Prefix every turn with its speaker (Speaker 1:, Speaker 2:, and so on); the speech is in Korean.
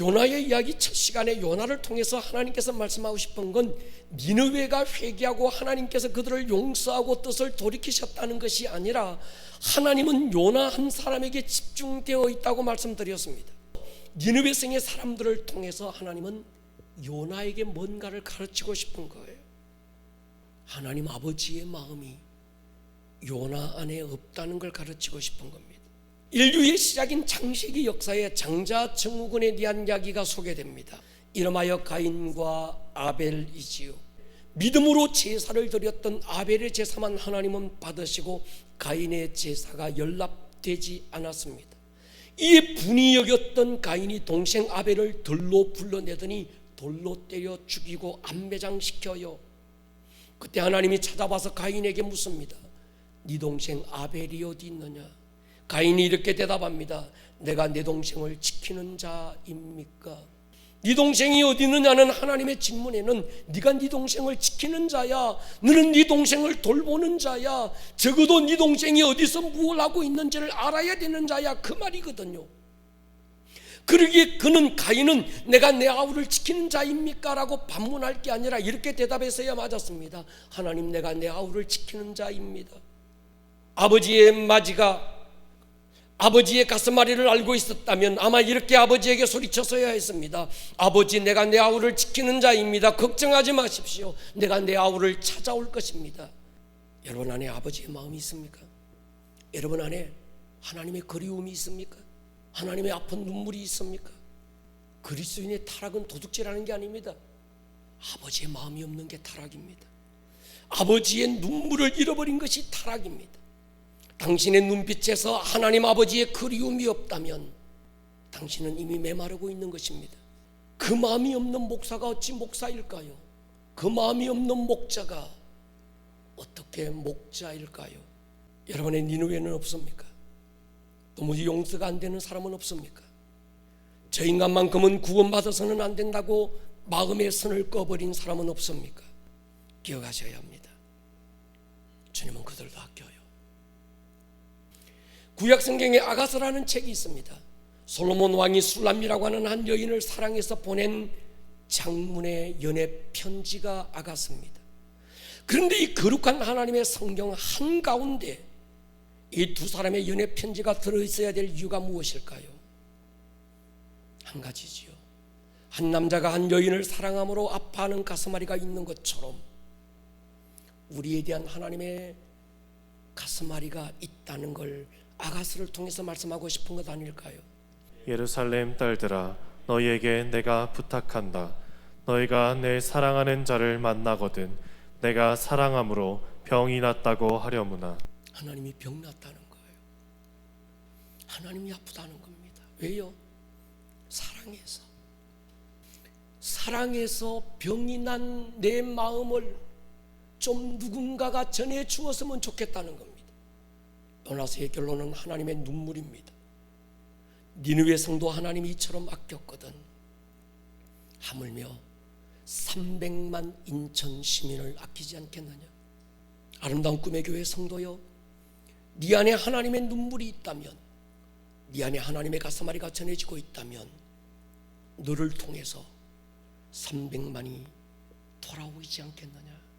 Speaker 1: 요나의 이야기 첫 시간에 요나를 통해서 하나님께서 말씀하고 싶은 건 니느웨가 회개하고 하나님께서 그들을 용서하고 뜻을 돌이키셨다는 것이 아니라 하나님은 요나 한 사람에게 집중되어 있다고 말씀드렸습니다. 니느웨 성의 사람들을 통해서 하나님은 요나에게 뭔가를 가르치고 싶은 거예요. 하나님 아버지의 마음이 요나 안에 없다는 걸 가르치고 싶은 겁니다. 인류의 시작인 창세기 역사에 장자 증후군에 대한 이야기가 소개됩니다. 이름하여 가인과 아벨이지요. 믿음으로 제사를 드렸던 아벨의 제사만 하나님은 받으시고 가인의 제사가 연락되지 않았습니다. 이에 분이 여겼던 가인이 동생 아벨을 들로 불러내더니 돌로 때려 죽이고 안매장시켜요. 그때 하나님이 찾아와서 가인에게 묻습니다. 네 동생 아벨이 어디 있느냐? 가인이 이렇게 대답합니다. 내가 내 동생을 지키는 자입니까? 네 동생이 어디 있느냐는 하나님의 질문에는 네가 네 동생을 지키는 자야. 너는 네 동생을 돌보는 자야. 적어도 네 동생이 어디서 무엇을 하고 있는지를 알아야 되는 자야. 그 말이거든요. 그러기에 그는 가인은 내가 내 아우를 지키는 자입니까? 라고 반문할 게 아니라 이렇게 대답했어야 맞았습니다. 하나님 내가 내 아우를 지키는 자입니다. 아버지의 마지가 아버지의 가슴앓이를 알고 있었다면 아마 이렇게 아버지에게 소리쳤어야 했습니다. 아버지 내가 내 아우를 지키는 자입니다. 걱정하지 마십시오. 내가 내 아우를 찾아올 것입니다. 여러분 안에 아버지의 마음이 있습니까? 여러분 안에 하나님의 그리움이 있습니까? 하나님의 아픈 눈물이 있습니까? 그리스도인의 타락은 도둑질하는 게 아닙니다. 아버지의 마음이 없는 게 타락입니다. 아버지의 눈물을 잃어버린 것이 타락입니다. 당신의 눈빛에서 하나님 아버지의 그리움이 없다면 당신은 이미 메마르고 있는 것입니다. 그 마음이 없는 목사가 어찌 목사일까요? 그 마음이 없는 목자가 어떻게 목자일까요? 여러분의 니누에는 없습니까? 도무지 용서가 안 되는 사람은 없습니까? 저 인간만큼은 구원받아서는 안 된다고 마음의 선을 꺼버린 사람은 없습니까? 기억하셔야 합니다. 주님은 그들도 아껴요. 구약 성경에 아가서라는 책이 있습니다. 솔로몬 왕이 술람이라고 하는 한 여인을 사랑해서 보낸 장문의 연애 편지가 아가서입니다. 그런데 이 거룩한 하나님의 성경 한 가운데 이 두 사람의 연애 편지가 들어 있어야 될 이유가 무엇일까요? 한 가지지요. 한 남자가 한 여인을 사랑함으로 아파하는 가슴앓이가 있는 것처럼 우리에 대한 하나님의 가슴앓이가 있다는 걸 아가스를 통해서 말씀하고 싶은 것 아닐까요?
Speaker 2: 예루살렘 딸들아 너희에게 내가 부탁한다 너희가 내 사랑하는 자를 만나거든 내가 사랑함으로 병이 났다고 하려무나
Speaker 1: 하나님이 병 났다는 거예요. 하나님이 아프다는 겁니다. 왜요? 사랑해서. 사랑해서 병이 난 내 마음을 좀 누군가가 전해 주었으면 좋겠다는 겁니다. 요나스의 결론은 하나님의 눈물입니다. 니느웨 성도 하나님이 이처럼 아꼈거든. 하물며 300만 인천 시민을 아끼지 않겠느냐? 아름다운 꿈의 교회 성도여, 네 안에 하나님의 눈물이 있다면, 네 안에 하나님의 가슴앓이가 전해지고 있다면, 너를 통해서 300만이 돌아오지 않겠느냐?